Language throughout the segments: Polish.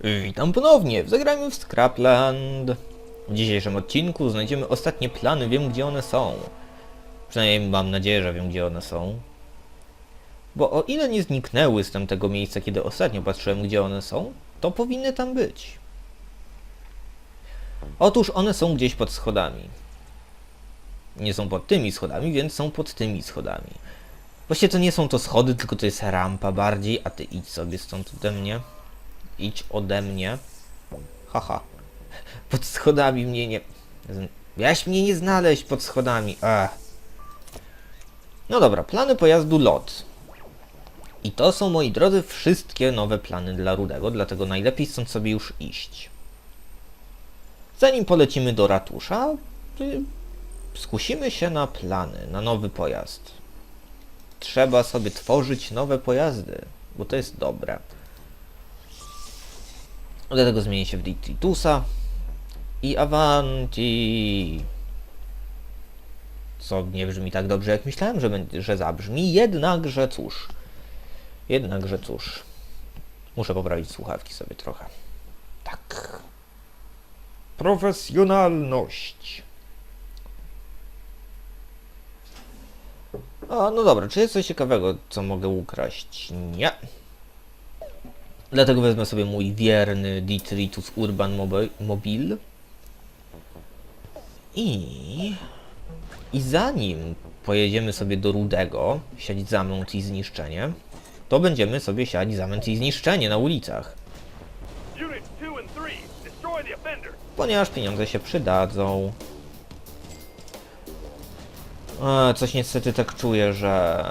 Witam ponownie Zagrajmy w Scrapland. W dzisiejszym odcinku znajdziemy ostatnie plany, wiem gdzie one są. Przynajmniej mam nadzieję, że wiem gdzie one są. Bo o ile nie zniknęły z tamtego miejsca, kiedy ostatnio patrzyłem gdzie one są, to powinny tam być. Otóż one są gdzieś pod schodami. Nie są pod tymi schodami, więc są pod tymi schodami. Właściwie to nie są to schody, tylko to jest rampa bardziej, a ty idź sobie stąd ode mnie. Idź ode mnie. Haha. Pod schodami mnie nie... Miałeś mnie nie znaleźć pod schodami. Ech. No dobra, plany pojazdu LOT. I to są, moi drodzy, wszystkie nowe plany dla Rudego, dlatego najlepiej stąd sobie już iść. Zanim polecimy do ratusza, y, skusimy się na plany, na nowy pojazd. Trzeba sobie tworzyć nowe pojazdy, bo to jest dobre. Dlatego zmienię się w Detritusa i Avanti. Co nie brzmi tak dobrze, jak myślałem, że, że zabrzmi. Jednakże cóż. Jednakże cóż. Muszę poprawić słuchawki sobie trochę. Tak. Profesjonalność. A, no dobra, czy jest coś ciekawego, co mogę ukraść? Nie. Dlatego wezmę sobie mój wierny Detritus Urban Mobi- Mobile. I... I zanim pojedziemy sobie do Rudego, siać zamęt i zniszczenie, to będziemy sobie siać zamęt i zniszczenie na ulicach. Units 2 and 3, destroy the offender. ponieważ pieniądze się przydadzą. E, coś niestety tak czuję, że,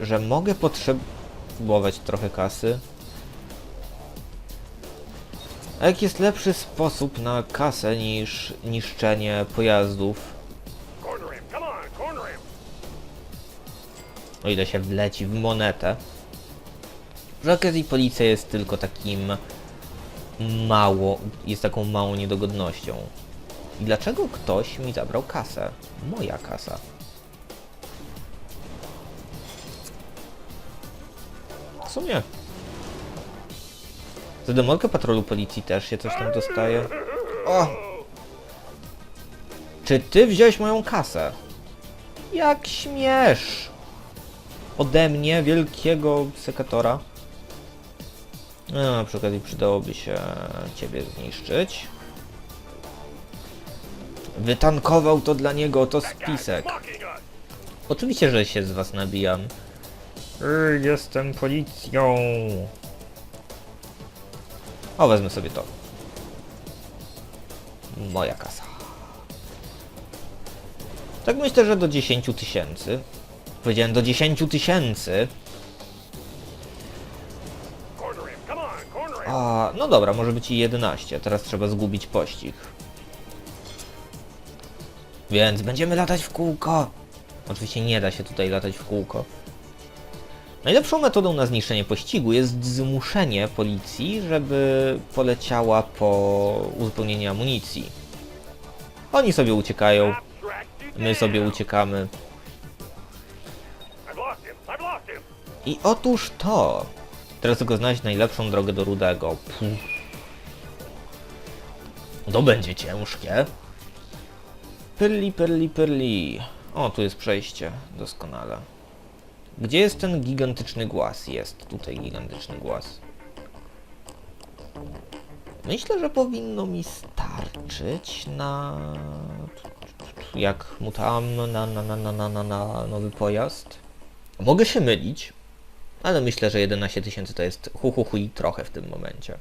że mogę potrzebować trochę kasy. A jaki jest lepszy sposób na kasę niż niszczenie pojazdów? O ile się wleci w monetę. Przy okazji policja jest tylko takim mało, jest taką małą niedogodnością. I dlaczego ktoś mi zabrał kasę? Moja kasa. W sumie. Za demolkę patrolu policji też się coś tam dostaje. O! Czy ty wziąłeś moją kasę? Jak śmiesz! Ode mnie, wielkiego sekatora. No, przy okazji przydałoby się ciebie zniszczyć. Wytankował to dla niego, to spisek. Oczywiście, że się z was nabijam. Jestem policją. O, wezmę sobie to. Moja kasa. Tak myślę, że do 10 tysięcy. Powiedziałem do 10 tysięcy. A, no dobra, może być i 11. Teraz trzeba zgubić pościg. Więc będziemy latać w kółko. Oczywiście nie da się tutaj latać w kółko. Najlepszą metodą na zniszczenie pościgu jest zmuszenie policji, żeby poleciała po uzupełnienie amunicji. Oni sobie uciekają, my sobie uciekamy. I otóż to. Teraz tylko znaleźć najlepszą drogę do Rudego. Puf. To będzie ciężkie. Pyrli, pyrli, pyrli. O, tu jest przejście. Doskonale. Gdzie jest ten gigantyczny głaz? Jest tutaj gigantyczny głaz. Myślę, że powinno mi starczyć na... Jak mu tam na, na, na, na, na, na, nowy pojazd. Mogę się mylić, ale myślę, że 11 tysięcy to jest hu, hu, hu i trochę w tym momencie.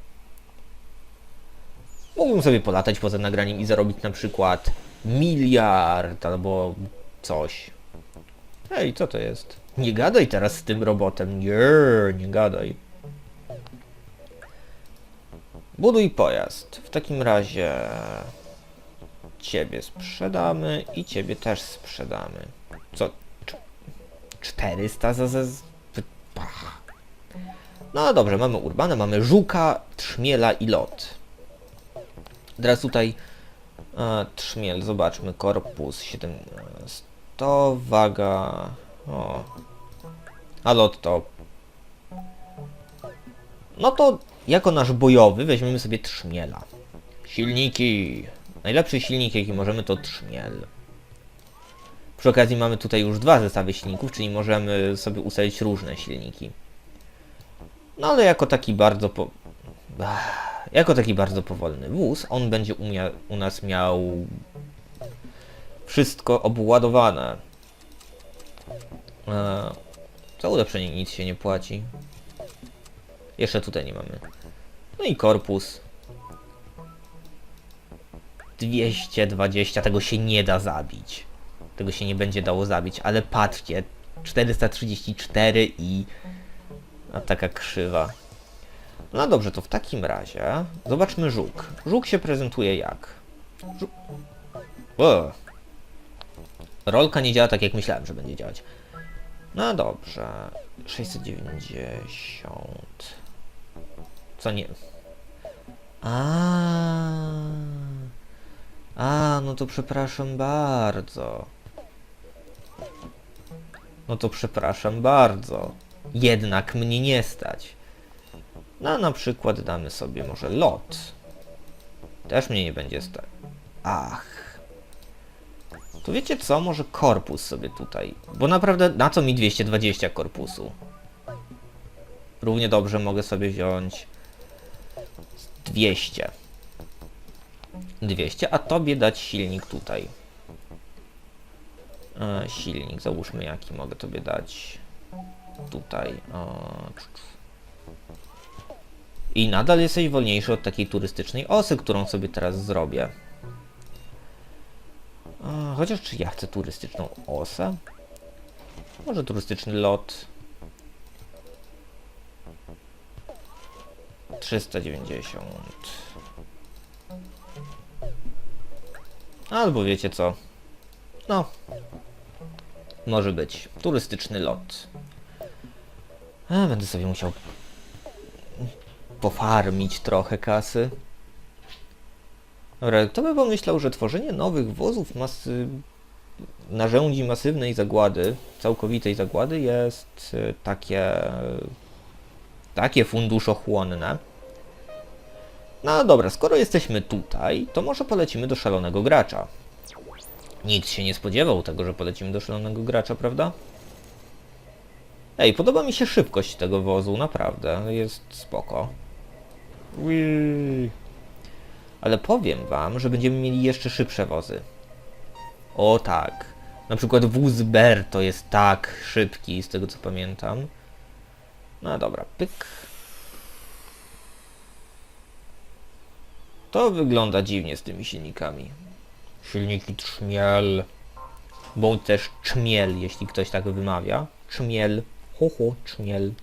Mógłbym sobie polatać poza nagraniem i zarobić na przykład miliard albo coś. Ej, co to jest? Nie gadaj teraz z tym robotem. Nie, nie gadaj. Buduj pojazd. W takim razie ciebie sprzedamy i ciebie też sprzedamy. Co? Cz- 400 za... za. No dobrze, mamy Urbana, mamy Żuka, Trzmiela i Lot. Teraz tutaj e, Trzmiel, zobaczmy, korpus 700, waga, o, a Lot to... No to jako nasz bojowy weźmiemy sobie trzmiela. Silniki. Najlepszy silnik jaki możemy to trzmiel. Przy okazji mamy tutaj już dwa zestawy silników, czyli możemy sobie ustalić różne silniki. No ale jako taki bardzo po... Ach, jako taki bardzo powolny wóz, on będzie umia... u nas miał wszystko obładowane. E, za ulepszenie nic się nie płaci. Jeszcze tutaj nie mamy. No i korpus. 220, tego się nie da zabić. Tego się nie będzie dało zabić, ale patrzcie, 434 i a taka krzywa. No dobrze, to w takim razie zobaczmy żuk. Żuk się prezentuje jak? Żuk... Rolka nie działa tak jak myślałem, że będzie działać. No dobrze. 690. Co nie. A. A, no to przepraszam bardzo. No to przepraszam bardzo. Jednak mnie nie stać. No na przykład damy sobie może lot. Też mnie nie będzie stać. Ach. To wiecie co? Może korpus sobie tutaj. Bo naprawdę na co mi 220 korpusu? Równie dobrze mogę sobie wziąć 200. 200, a tobie dać silnik tutaj. E, silnik, załóżmy jaki mogę tobie dać. Tutaj. I nadal jesteś wolniejszy od takiej turystycznej osy, którą sobie teraz zrobię. Chociaż czy ja chcę turystyczną osę? Może turystyczny lot. 390. Albo wiecie co? No. Może być. Turystyczny lot. A, będę sobie musiał pofarmić trochę kasy. Dobra, kto by pomyślał, że tworzenie nowych wozów masy... narzędzi masywnej zagłady, całkowitej zagłady jest y, takie... takie funduszochłonne. No dobra, skoro jesteśmy tutaj, to może polecimy do szalonego gracza. Nikt się nie spodziewał tego, że polecimy do szalonego gracza, prawda? Ej, podoba mi się szybkość tego wozu, naprawdę, jest spoko. Ale powiem wam, że będziemy mieli jeszcze szybsze wozy. O tak. Na przykład wóz Ber to jest tak szybki, z tego co pamiętam. No dobra, pyk. To wygląda dziwnie z tymi silnikami. Silniki trzmiel. Bo też czmiel, jeśli ktoś tak wymawia. Czmiel. Ho, ho, czmiel.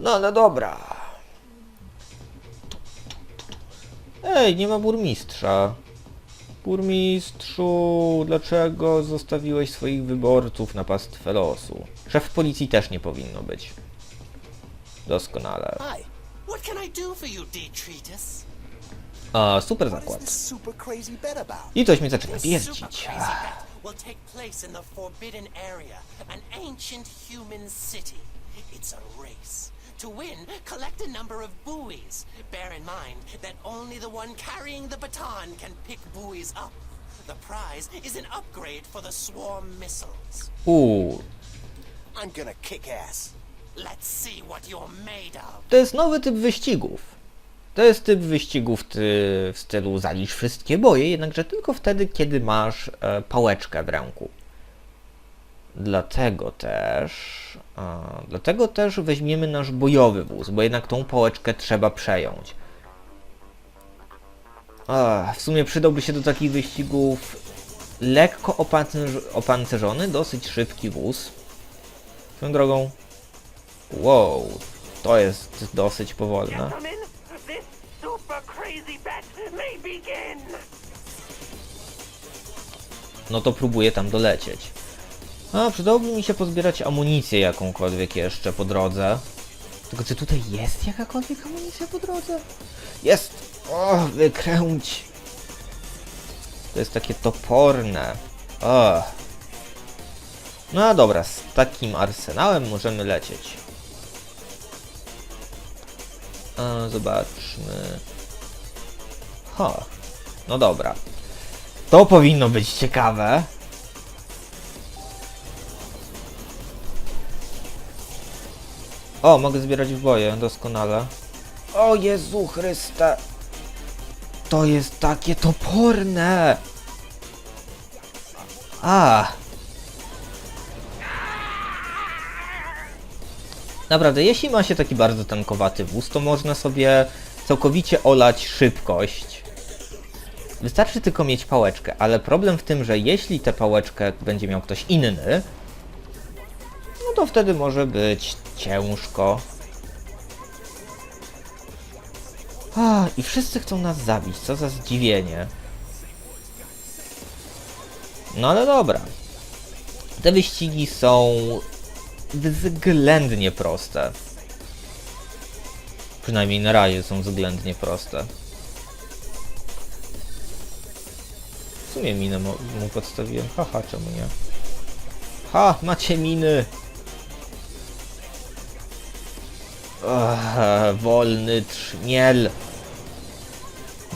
No, no dobra. Ej, nie ma burmistrza. Burmistrzu, dlaczego zostawiłeś swoich wyborców na pastwę losu? Szef policji też nie powinno być. Doskonale. Hi. What can I do for you, Detritus? A, super zakład. I coś mnie zaczyna bet will take place in the Forbidden Area, an ancient human city. It's a race. To win, collect a number of buoys. Bear in mind that only the one carrying the baton can pick buoys up. The prize is an upgrade for the swarm missiles. Uuu, I'm gonna kick ass. Let's see what you're made of. to jest nowy typ wyścigów. To jest typ wyścigów ty, w stylu zalicz wszystkie boje, jednakże tylko wtedy, kiedy masz e, pałeczkę w ręku. Dlatego też, a, dlatego też weźmiemy nasz bojowy wóz, bo jednak tą pałeczkę trzeba przejąć. A, w sumie przydałby się do takich wyścigów lekko opancerz opancerzony, dosyć szybki wóz. Swoją drogą, wow, to jest dosyć powolne. No to próbuję tam dolecieć. A, przydałoby mi się pozbierać amunicję jakąkolwiek jeszcze po drodze. Tylko czy tutaj jest jakakolwiek amunicja po drodze? Jest! O, wykręć! To jest takie toporne. O. No dobra, z takim arsenałem możemy lecieć. A, zobaczmy. Ha. No dobra. To powinno być ciekawe. O, mogę zbierać w boje, doskonale. O Jezu Chryste! To jest takie toporne! A! Naprawdę, jeśli ma się taki bardzo tankowaty wóz, to można sobie całkowicie olać szybkość. Wystarczy tylko mieć pałeczkę, ale problem w tym, że jeśli tę pałeczkę będzie miał ktoś inny, wtedy może być ciężko. A, I wszyscy chcą nas zabić, co za zdziwienie. No ale dobra. Te wyścigi są względnie proste. Przynajmniej na razie są względnie proste. W sumie minę mu podstawiłem. Haha, czemu nie? Ha, macie miny! Ech, wolny trzmiel.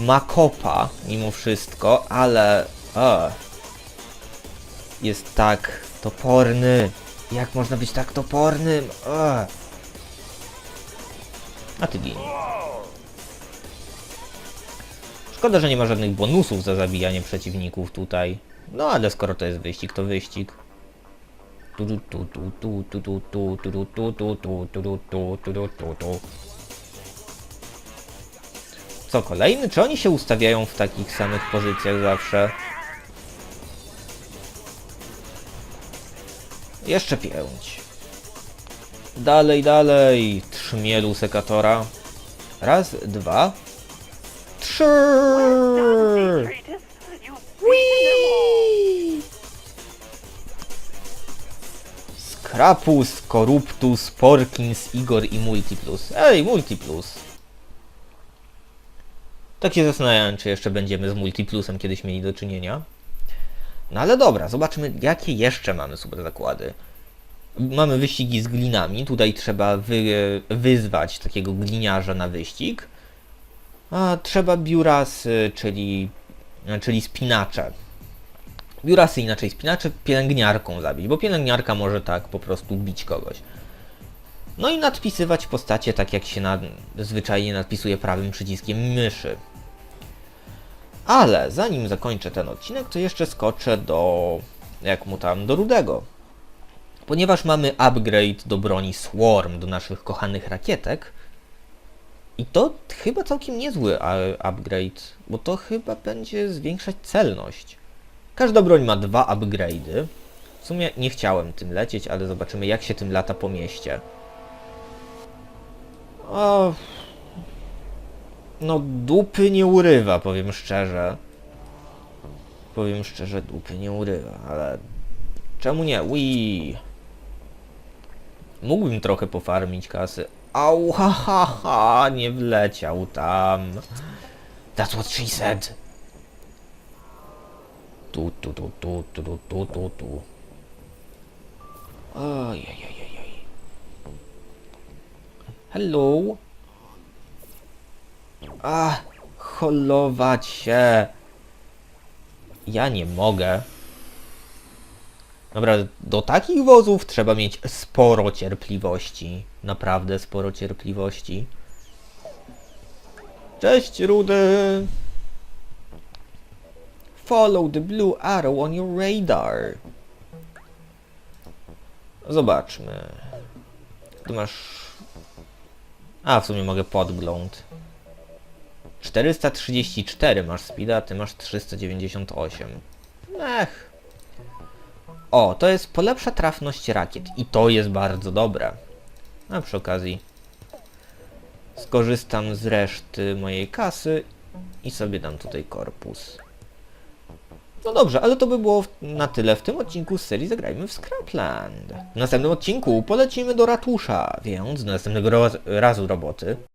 Ma kopa mimo wszystko, ale ech, jest tak toporny. Jak można być tak topornym? Ech. A ty gin. Szkoda, że nie ma żadnych bonusów za zabijanie przeciwników tutaj. No ale skoro to jest wyścig, to wyścig. Co kolejny? Czy oni się ustawiają w takich samych pozycjach zawsze? Jeszcze pięć. Dalej, dalej. Trzmielu sekatora. Raz, dwa, trzy. Whee! Skrapus, Corruptus, Porkins, Igor i Multiplus. Ej, Multiplus. Tak się zastanawiałem, czy jeszcze będziemy z Multiplusem kiedyś mieli do czynienia. No ale dobra, zobaczmy jakie jeszcze mamy super zakłady. Mamy wyścigi z glinami, tutaj trzeba wy, wyzwać takiego gliniarza na wyścig. A trzeba biurasy, czyli, czyli Biurasy inaczej spinacze pielęgniarką zabić, bo pielęgniarka może tak po prostu bić kogoś. No i nadpisywać postacie tak jak się nad, zwyczajnie nadpisuje prawym przyciskiem myszy. Ale zanim zakończę ten odcinek, to jeszcze skoczę do, jak mu tam, do Rudego. Ponieważ mamy upgrade do broni Swarm, do naszych kochanych rakietek, i to chyba całkiem niezły upgrade, bo to chyba będzie zwiększać celność. Każda broń ma dwa upgrade'y. W sumie nie chciałem tym lecieć, ale zobaczymy jak się tym lata po mieście. O... No dupy nie urywa, powiem szczerze. Powiem szczerze, dupy nie urywa, ale... Czemu nie? Wii. Mógłbym trochę pofarmić kasy. Au, ha, ha, ha, nie wleciał tam. That's what she said. Tu, tu, tu, tu, tu, tu, tu, tu, tu. Ojej. Hello. A, holować się. Ja nie mogę. Dobra, do takich wozów trzeba mieć sporo cierpliwości. Naprawdę sporo cierpliwości. Cześć, Rudy! Follow the blue arrow on your radar. Zobaczmy. Tu masz... A, w sumie mogę podgląd. 434 masz speeda, a ty masz 398. Ech. O, to jest polepsza trafność rakiet i to jest bardzo dobre. A przy okazji skorzystam z reszty mojej kasy i sobie dam tutaj korpus. No dobrze, ale to by było na tyle w tym odcinku z serii Zagrajmy w Scrapland. W następnym odcinku polecimy do ratusza, więc do następnego raz- razu roboty.